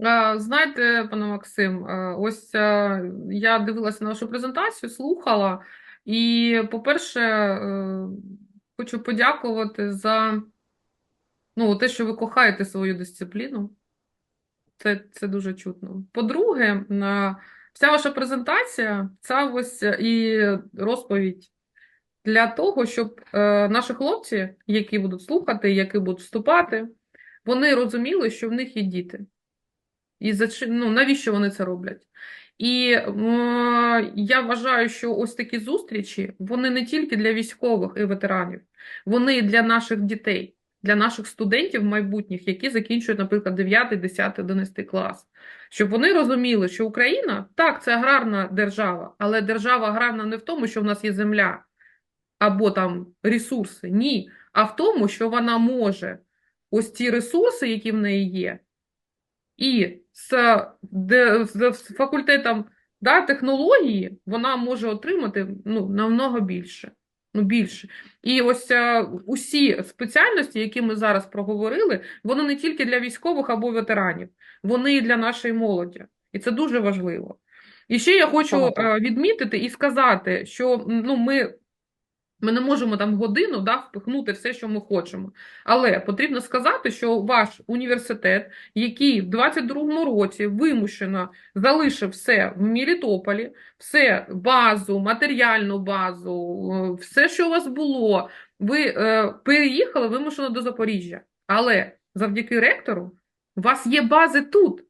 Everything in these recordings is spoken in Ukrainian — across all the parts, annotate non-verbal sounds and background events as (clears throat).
Е, Знаєте, пане Максим, е, ось е, я дивилася на вашу презентацію, слухала, і, по-перше, хочу подякувати за ну, те, що ви кохаєте свою дисципліну. Це, це дуже чутно. По-друге, вся ваша презентація, ця ось і розповідь для того, щоб наші хлопці, які будуть слухати, які будуть вступати, вони розуміли, що в них є діти. І за ну, навіщо вони це роблять? І е, я вважаю, що ось такі зустрічі, вони не тільки для військових і ветеранів, вони і для наших дітей, для наших студентів майбутніх, які закінчують, наприклад, 9, 10, 11 клас. Щоб вони розуміли, що Україна так, це аграрна держава, але держава аграрна не в тому, що в нас є земля або там ресурси. Ні, а в тому, що вона може ось ці ресурси, які в неї є і з, де, з, з факультетом да, технології вона може отримати ну, намного більше. Ну, більше. І ось е, усі спеціальності, які ми зараз проговорили, вони не тільки для військових або ветеранів, вони і для нашої молоді. І це дуже важливо. І ще я хочу е, відмітити і сказати, що ну, ми ми не можемо там годину да, впихнути все, що ми хочемо. Але потрібно сказати, що ваш університет, який в 22-му році вимушено залишив все в Мелітополі, все базу, матеріальну базу, е, все, що у вас було, ви е, переїхали вимушено до Запоріжжя. Але завдяки ректору у вас є бази тут,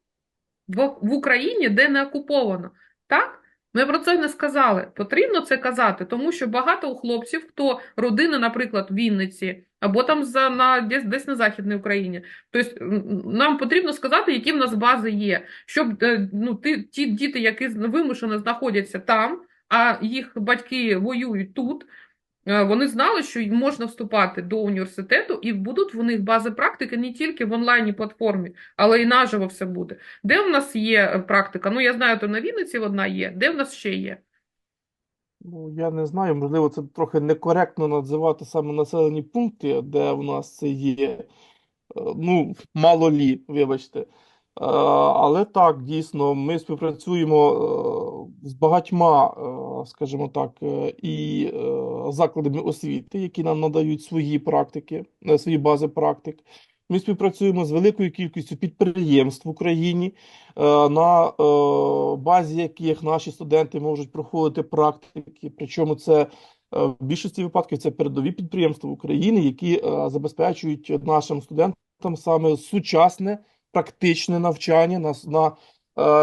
в, в Україні, де не окуповано. Так? Ми про це не сказали. Потрібно це казати, тому що багато у хлопців, хто родини, наприклад, в Вінниці, або там за, на, десь, десь на Західній Україні. Тобто нам потрібно сказати, які в нас бази є, щоб е, ну, ті, ті діти, які вимушено знаходяться там, а їх батьки воюють тут, вони знали, що можна вступати до університету, і будуть в них бази практики не тільки в онлайні платформі, але і наживо все буде. Де в нас є е, практика? Ну, я знаю, то на Вінниці одна є. Де в нас ще є? Ну, я не знаю, можливо, це трохи некоректно називати саме населені пункти, де в нас це є. Е, Ну, мало лі, вибачте. Е, Але так, дійсно, ми співпрацюємо е, з багатьма, е, скажімо так, і закладами освіти, які нам надають свої практики, свої бази практик. Ми співпрацюємо з великою кількістю підприємств в Україні, на базі яких наші студенти можуть проходити практики. Причому це в більшості випадків це передові підприємства України, які забезпечують нашим студентам саме сучасне практичне навчання на, на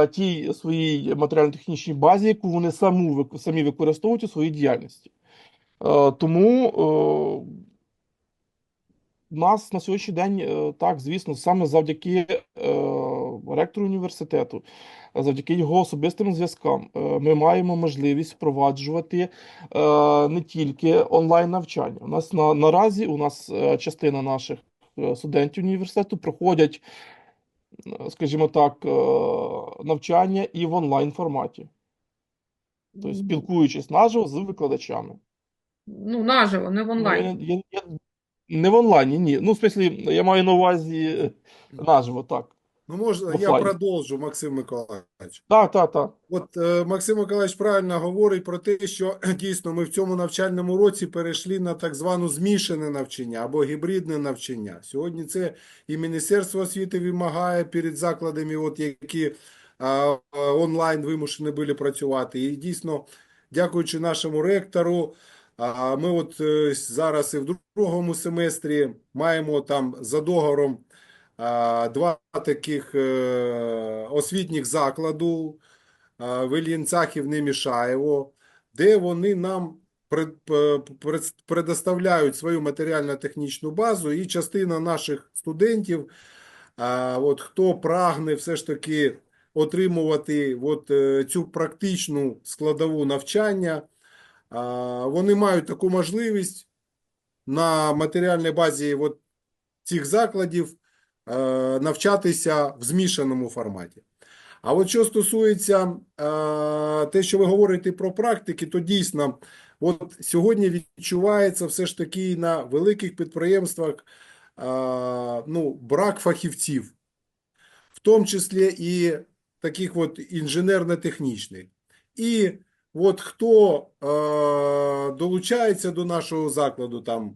е, тій своїй матеріально-технічній базі, яку вони саму, самі використовують у своїй діяльності. Е, Тому е, нас на сьогоднішній день е, так, звісно, саме завдяки е, ректору університету, завдяки його особистим зв'язкам, е, ми маємо можливість впроваджувати е, не тільки онлайн навчання. У нас на наразі у нас е, частина наших е, студентів університету проходять, скажімо так, е, навчання і в онлайн форматі, тобто спілкуючись наживо з викладачами. Ну, наживо, не в онлайн. я, я, я, не в онлайні, ні. Ну, в смислі, я маю на увазі е, наживо, так. Ну, можна, я продовжу, Максим Миколаївич. Так, так, так. От е, Максим Миколаївич правильно говорить про те, що (clears throat) дійсно ми в цьому навчальному році перейшли на так звану змішане навчання або гібридне навчання. Сьогодні це і Міністерство освіти вимагає перед закладами, от які а, а, онлайн вимушені були працювати. І дійсно, дякуючи нашому ректору, а, ми от е, зараз і в другому семестрі маємо там за договором два таких е, освітніх закладу в Ільїнцях і в Немішаєво, де вони нам пред- предоставляють свою матеріально-технічну базу, і частина наших студентів, от, хто прагне все ж таки отримувати от, е, цю практичну складову навчання, вони мають таку можливість на матеріальній базі от цих закладів е, навчатися в змішаному форматі. А от що стосується е, те, що ви говорите про практики, то дійсно, от сьогодні відчувається все ж таки на великих підприємствах е, ну, брак фахівців. В тому числі і таких от інженерно-технічних. І от хто е, долучається до нашого закладу там е,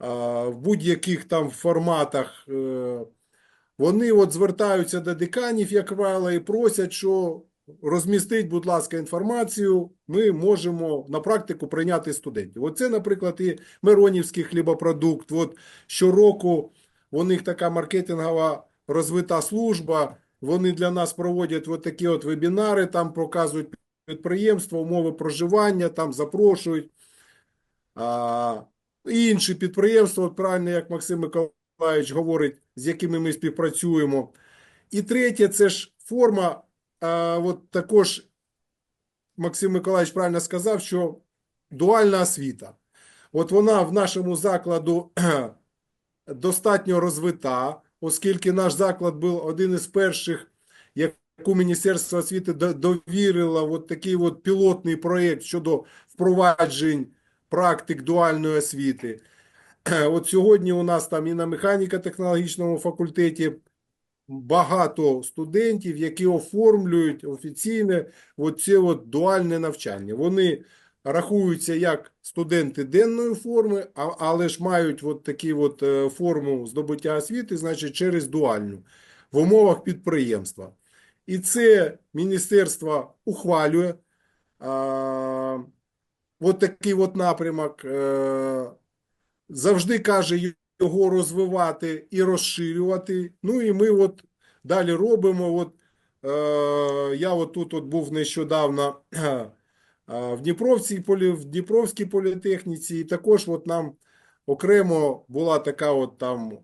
в будь-яких там форматах, е, вони от звертаються до деканів, як правило, і просять, що розмістить, будь ласка, інформацію, ми можемо на практику прийняти студентів. Оце, наприклад, і Миронівський хлібопродукт. От щороку у них така маркетингова розвита служба. Вони для нас проводять от такі от вебінари, там показують підприємства, умови проживання, там запрошують. Інші підприємства, от правильно, як Максим Миколаївич говорить, з якими ми співпрацюємо. І третє, це ж форма, а, от також Максим Миколаївич правильно сказав, що дуальна освіта. От вона в нашому закладу (clears throat) достатньо розвита, оскільки наш заклад був один із перших, яку Міністерство освіти до- довірило от такий от пілотний проєкт щодо впроваджень практик дуальної освіти. (clears throat) От сьогодні у нас там і на механіко-технологічному факультеті багато студентів, які оформлюють офіційне оце от дуальне навчання. Вони рахуються як студенти денної форми, але ж мають от такі от е, форму здобуття освіти, значить, через дуальну в умовах підприємства. І це міністерство ухвалює от такий от напрямок. Е, завжди каже його розвивати і розширювати. Ну і ми от далі робимо. От, е, я от тут от був нещодавно е, в Дніпровській, в Дніпровській політехніці, і також от нам окремо була така от там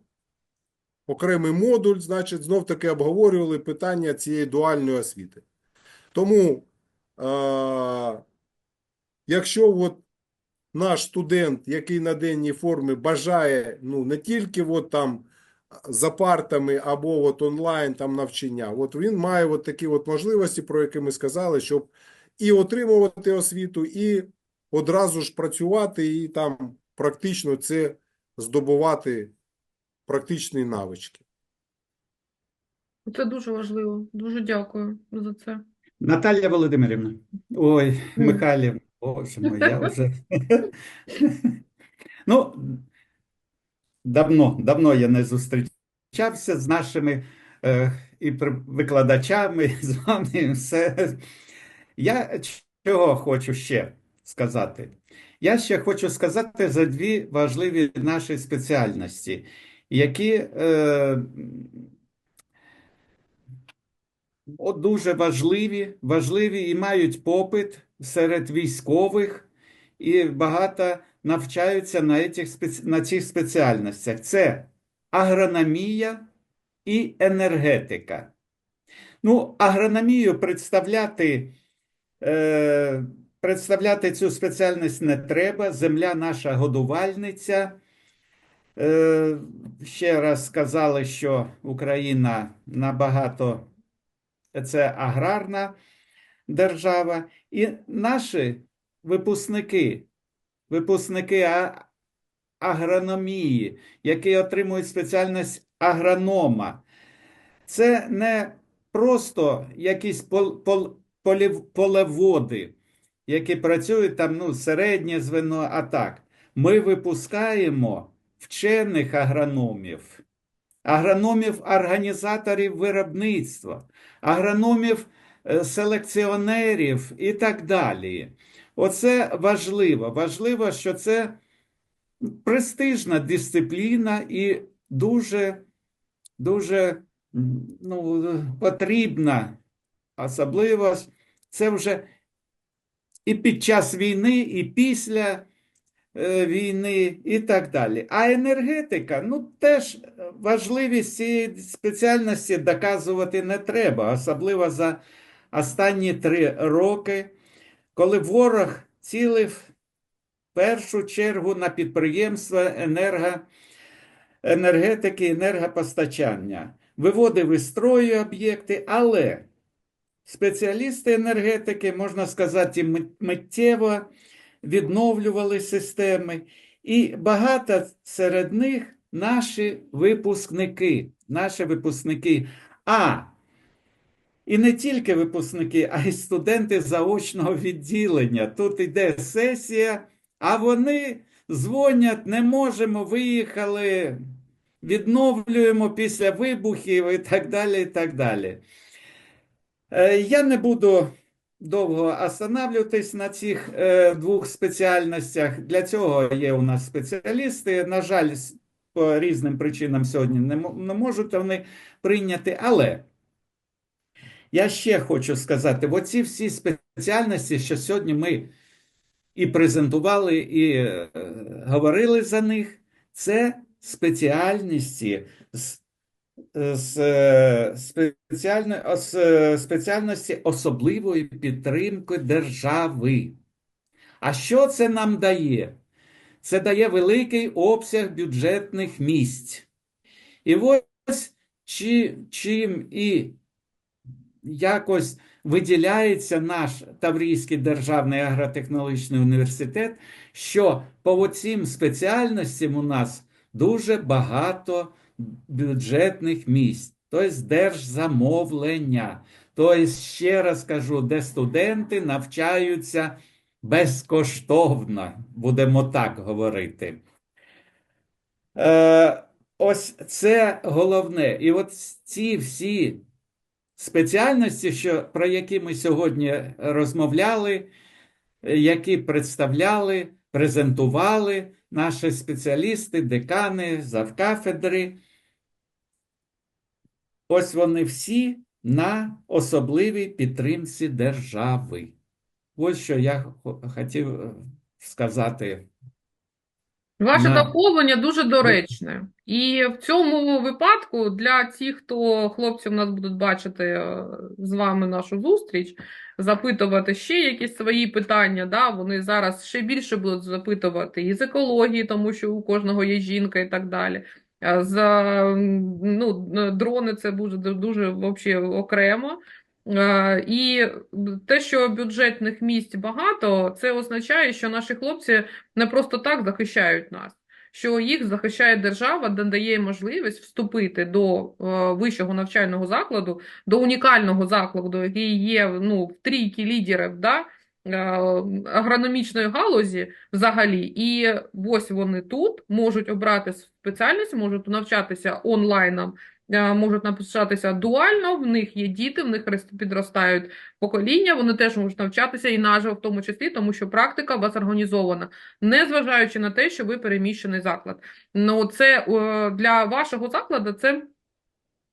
окремий модуль, значить, знов таки обговорювали питання цієї дуальної освіти. Тому, якщо от наш студент, який на денній формі бажає ну, не тільки от там за партами або от онлайн там навчання, от він має от такі от можливості, про які ми сказали, щоб і отримувати освіту, і одразу ж працювати, і там практично це здобувати практичні навички. Це дуже важливо. Дуже дякую за це. Наталія Володимирівна. Ой, Мгм. Боже мой, я (laughs) вже. (laughs) Ну, давно, давно я не зустрічався з нашими е, і викладачами, і (laughs) з вами і все. Я чого хочу ще сказати? Я ще хочу сказати за дві важливі наші спеціальності, які е, дуже важливі, важливі і мають попит серед військових, і багато навчаються на цих, на цих спеціальностях. Це агрономія і енергетика. Ну, агрономію представляти, е, представляти цю спеціальність не треба. Земля наша годувальниця. Е, ще раз сказали, що Україна набагато це аграрна держава, і наші випускники, випускники агрономії, які отримують спеціальність агронома, це не просто якісь пол, пол, полів- полеводи, які працюють там, ну, середнє звено, а так. Ми випускаємо вчених агрономів, агрономів-організаторів виробництва агрономів, селекціонерів і так далі. Оце важливо. Важливо, що це престижна дисципліна і дуже, дуже ну, потрібна. Особливо це вже і під час війни, і після е, війни, і так далі. А енергетика, ну теж важливість цієї спеціальності доказувати не треба, особливо за останні три роки, коли ворог цілив в першу чергу на підприємства енерго, енергетики, енергопостачання, виводив із строю об'єкти, але спеціалісти енергетики, можна сказати, мит- миттєво відновлювали системи, і багато серед них наші випускники, наші випускники. А, і не тільки випускники, а й студенти заочного відділення. Тут йде сесія, а вони дзвонять, не можемо, виїхали, відновлюємо після вибухів і так далі. і так далі. Е, Я не буду довго останавливатись на цих е, двох спеціальностях. Для цього є у нас спеціалісти. На жаль, по різним причинам сьогодні не можуть вони прийняти, але я ще хочу сказати: оці всі спеціальності, що сьогодні ми і презентували, і е, говорили за них, це спеціальності з, з е, спеціальної, з е, спеціальності особливої підтримки держави. А що це нам дає? Це дає великий обсяг бюджетних місць. І ось чи, чим і якось виділяється наш Таврійський державний агротехнологічний університет, що по цим спеціальностям у нас дуже багато бюджетних місць, тобто держзамовлення. Тобто, ще раз кажу, де студенти навчаються безкоштовно, будемо так говорити. Е, ось це головне. І от ці всі спеціальності, що, про які ми сьогодні розмовляли, е, які представляли, презентували наші спеціалісти, декани, завкафедри, ось вони всі на особливій підтримці держави. Ось що я хотів е, сказати. Ваше На- доповнення дуже доречне. І в цьому випадку для тих, хто хлопці в нас будуть бачити е, з вами нашу зустріч, запитувати ще якісь свої питання, да, вони зараз ще більше будуть запитувати і з екології, тому що у кожного є жінка і так далі. А з м, ну, дрони це буде дуже вообще окремо. Е, І те, що бюджетних місць багато, це означає, що наші хлопці не просто так захищають нас, що їх захищає держава, де дає можливість вступити до е, вищого навчального закладу, до унікального закладу, який є ну, в трійки лідерів да, е, агрономічної галузі взагалі. І ось вони тут можуть обрати спеціальність, можуть навчатися онлайном. Е, Можуть навчатися дуально, в них є діти, в них рос- підростають покоління, вони теж можуть навчатися і наживо в тому числі, тому що практика у вас організована незважаючи на те, що ви переміщений заклад. Ну, це е, для вашого закладу це,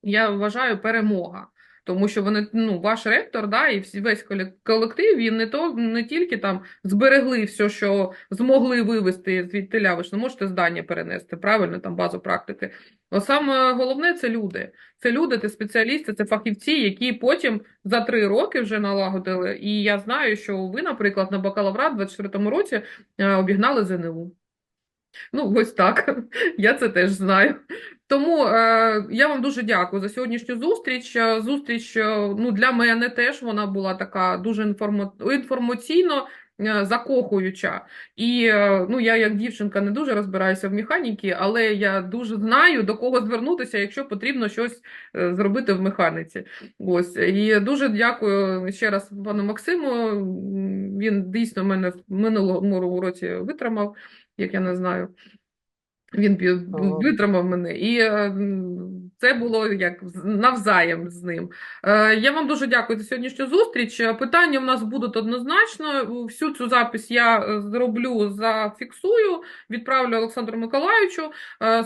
я вважаю, перемога. Тому що вони, ну, ваш ректор, да, і всі, весь коле- колектив, він не то не тільки там зберегли все, що змогли вивести звідтиля, ви ж не можете здання перенести, правильно, там базу практики. А саме головне це люди. Це люди, це спеціалісти, це фахівці, які потім за три роки вже налагодили. І я знаю, що ви, наприклад, на бакалаврат у 24-му році е, обігнали ЗНУ. Ну, ось так. (laughs) Я це теж знаю. Тому е, я вам дуже дякую за сьогоднішню зустріч. Е, Зустріч е, ну, для мене теж вона була така дуже інформа... інформаційно е, закохуюча. І ну, я як дівчинка не дуже розбираюся в механіці, але я дуже знаю, до кого звернутися, якщо потрібно щось зробити в механіці. Ось. І дуже дякую ще раз пану Максиму. Він дійсно мене в минулому році витримав, як я не знаю. Він витримав мене, і е, це було як навзаєм з ним. Е, Я вам дуже дякую за сьогоднішню зустріч. Е, Питання в нас будуть однозначно. Всю цю запис я е, зроблю, зафіксую, відправлю Олександру Миколаївичу.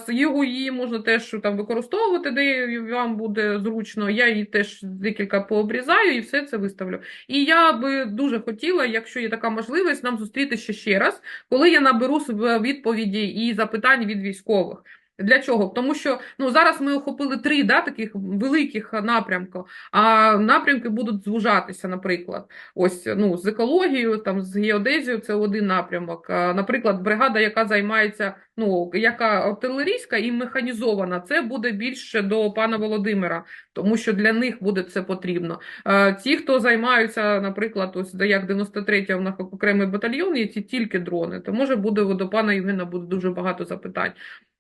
Його її можна теж там використовувати, де вам буде зручно. Я її теж декілька пообрізаю і все це виставлю. І я би дуже хотіла, якщо є така можливість, нам зустрітися ще раз коли я наберу відповіді і запитань від військових. Для чого? Тому що ну зараз ми охопили три да, таких великих напрямки, а напрямки будуть звужатися, наприклад. Ось ну з екологією, там з геодезією це один напрямок. Наприклад, бригада, яка займається ну, яка артилерійська і механізована, це буде більше до пана Володимира, тому що для них буде це потрібно. Е, Ті, хто займаються, наприклад, ось як 93-я в нас окремий батальйон, є ті тільки дрони, то може буде до пана Євгена буде дуже багато запитань.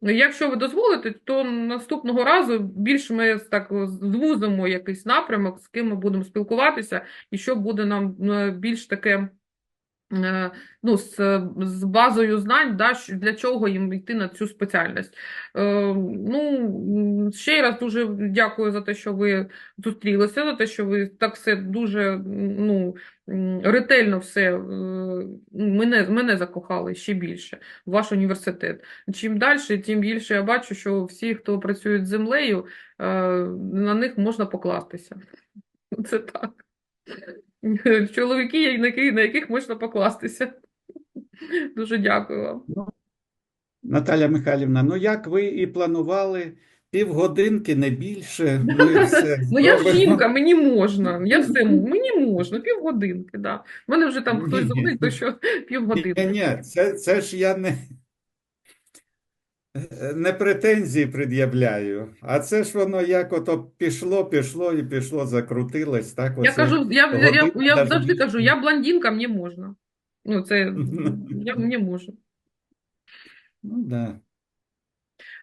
Якщо ви дозволите, то наступного разу більш ми так звузимо якийсь напрямок, з ким ми будемо спілкуватися, і що буде нам е, більш таке. Е, Ну, з, з базою знань, да, для чого їм йти на цю спеціальність. Е, ну, ще раз дуже дякую за те, що ви зустрілися, за те, що ви так все дуже ну, ретельно все е, мене, мене закохали ще більше в ваш університет. Чим далі, тим більше я бачу, що всі, хто працюють з землею, е, на них можна покластися. Це так. (laughs) Чоловіки, на яких можна покластися. (laughs) Дуже дякую вам. Наталя Михайлівна, ну як ви і планували, півгодинки, не більше. Ми (laughs) все Ну я ж жінка, мені можна. Я все. Мені можна, півгодинки, да. У мене вже там хтось дзвонить, то що Ні, півгодинки. ні, це, це ж я не, не претензії пред'являю, а це ж воно як ото пішло, пішло і пішло, закрутилось. Так, Я кажу, я, я, я, я завжди кажу, я блондинка, мені можна. Ну, це (laughs) я мені можу. Ну, да.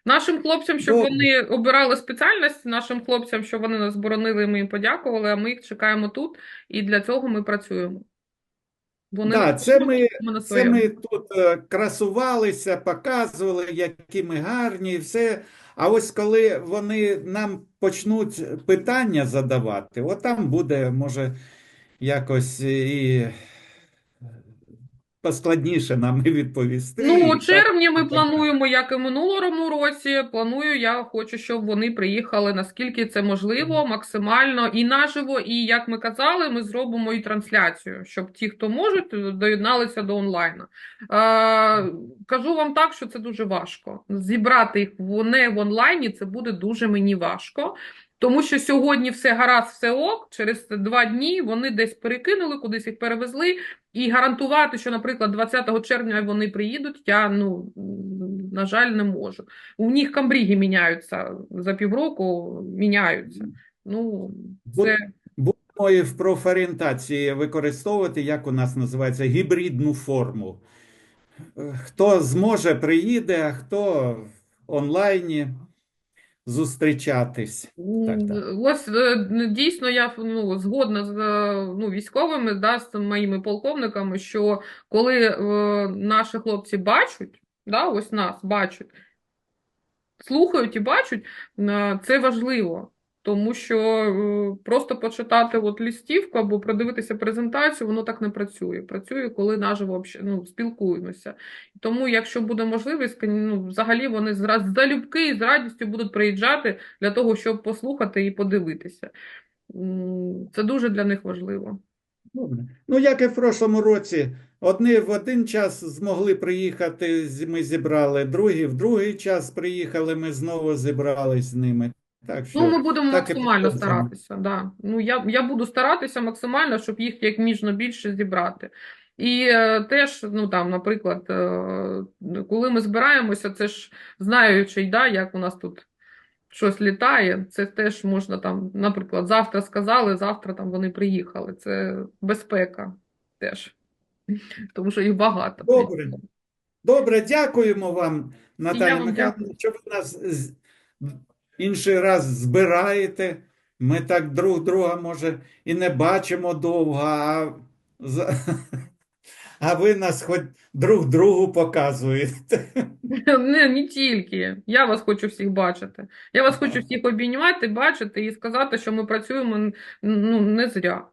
Нашим хлопцям, щоб Добре. вони обирали спеціальність, нашим хлопцям, щоб вони нас боронили, ми їм подякували, а ми їх чекаємо тут, і для цього ми працюємо. Вони Да, це ми, на це ми тут е, красувалися, показували, які ми гарні, і все. А ось коли вони нам почнуть питання задавати, от там буде, може, якось і поскладніше нам і відповісти. Ну, у червні ми плануємо, як і минулому році. Планую, я хочу, щоб вони приїхали наскільки це можливо, максимально і наживо. І як ми казали, ми зробимо і трансляцію, щоб ті, хто можуть, доєдналися до онлайну. Е, кажу вам так, що це дуже важко. Зібрати їх в- не в онлайні, це буде дуже мені важко. Тому що сьогодні все гаразд, все ок, через два дні вони десь перекинули, кудись їх перевезли. І гарантувати, що, наприклад, 20 червня вони приїдуть, я, ну, на жаль, не можу. У них камбріги міняються за півроку, міняються. Ну, це Будемо в профорієнтації використовувати, як у нас називається, гібридну форму. Е, Хто зможе, приїде, а хто онлайні зустрічатись. Так, так. ось е, дійсно я ну, згодна з е, ну, військовими, да, з моїми полковниками, що коли е, наші хлопці бачать, да, ось нас бачать, слухають і бачать, е, це важливо. Тому що е, просто почитати от листівку або продивитися презентацію, воно так не працює. Працює, коли наживо ну, спілкуємося. Тому, якщо буде можливість, ну, взагалі вони з залюбки і з радістю будуть приїжджати для того, щоб послухати і подивитися. Це дуже для них важливо. Добре. Ну, як і в прошлому році, одні в один час змогли приїхати, ми зібрали, другі в другий час приїхали, ми знову зібрались з ними. Так що Ну, ми будемо так і максимально підходимо. старатися. Да. Ну, я, я буду старатися максимально, щоб їх як можна більше зібрати. І е, теж, ну там, наприклад, е, коли ми збираємося, це ж знаючи, да, як у нас тут щось літає, це теж можна там, наприклад, завтра сказали, завтра там вони приїхали. Це безпека теж. Тому що їх багато. Добре. Добре, дякуємо вам, я Наталя вам Михайлівна, що ви нас з- інший раз збираєте. Ми так друг друга, може, і не бачимо довго, а, (laughs) а ви нас хоч друг другу показуєте. (laughs) Не, не тільки. Я вас хочу всіх бачити. Я вас хочу всіх обійняти, бачити і сказати, що ми працюємо ну, не зря.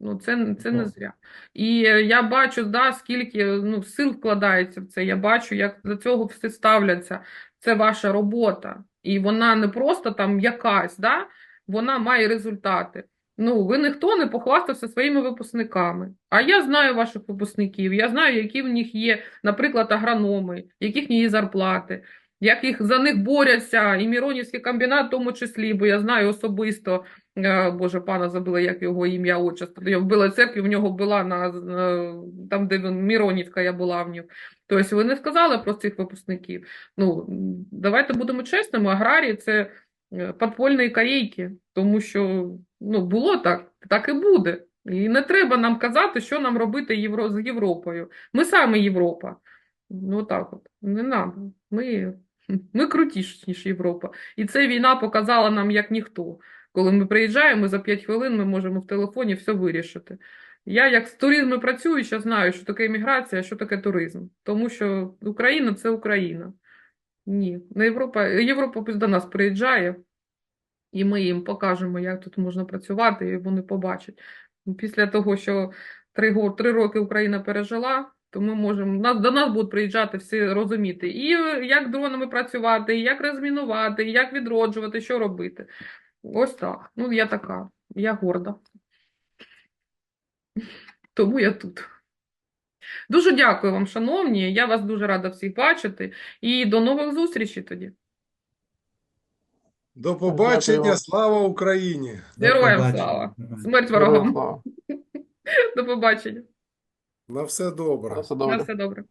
Ну, це, це не зря. І е, я бачу, да, скільки ну, сил вкладається в це. Я бачу, як до цього все ставляться. Це ваша робота. І вона не просто там якась, да? вона має результати. Ну, ви ніхто не похвастався своїми випускниками. А я знаю ваших випускників, я знаю, які в них є, наприклад, агрономи, яких є зарплати, як їх за них борються, і Міронівський комбінат в тому числі, бо я знаю особисто Боже, пана забила, як його ім'я, отчество. Я в церкві в нього була на, на там, де він Міронівська, я була в нього. Тобто ви не сказали про цих випускників. Ну, давайте будемо чесними, аграрії це е, подпольні корейки, тому що ну, було так, так і буде. І не треба нам казати, що нам робити Євро... з Європою. Ми саме Європа. Ну так от, не нам. Ми, (laughs) ми крутіші, ніж Європа. І це війна показала нам як ніхто. Коли ми приїжджаємо, за 5 хвилин ми можемо в телефоні все вирішити. Я, як з туризму працююча, знаю, що таке імміграція, що таке туризм. Тому що Україна це Україна. Ні, Європа, Європа до нас приїжджає, і ми їм покажемо, як тут можна працювати, і вони побачать. Після того, що три, три роки Україна пережила, то ми можемо, нас, до нас будуть приїжджати всі розуміти, і е, як дронами працювати, і як розмінувати, і як відроджувати, що робити. Ось так. Ну, я така, я горда. Тому я тут. Дуже дякую вам, шановні. Я вас дуже рада всіх бачити. І до нових зустрічей тоді. До побачення, слава Україні! Героям слава! Смерть ворогам. (laughs) До побачення. На все добре. Все На все добре.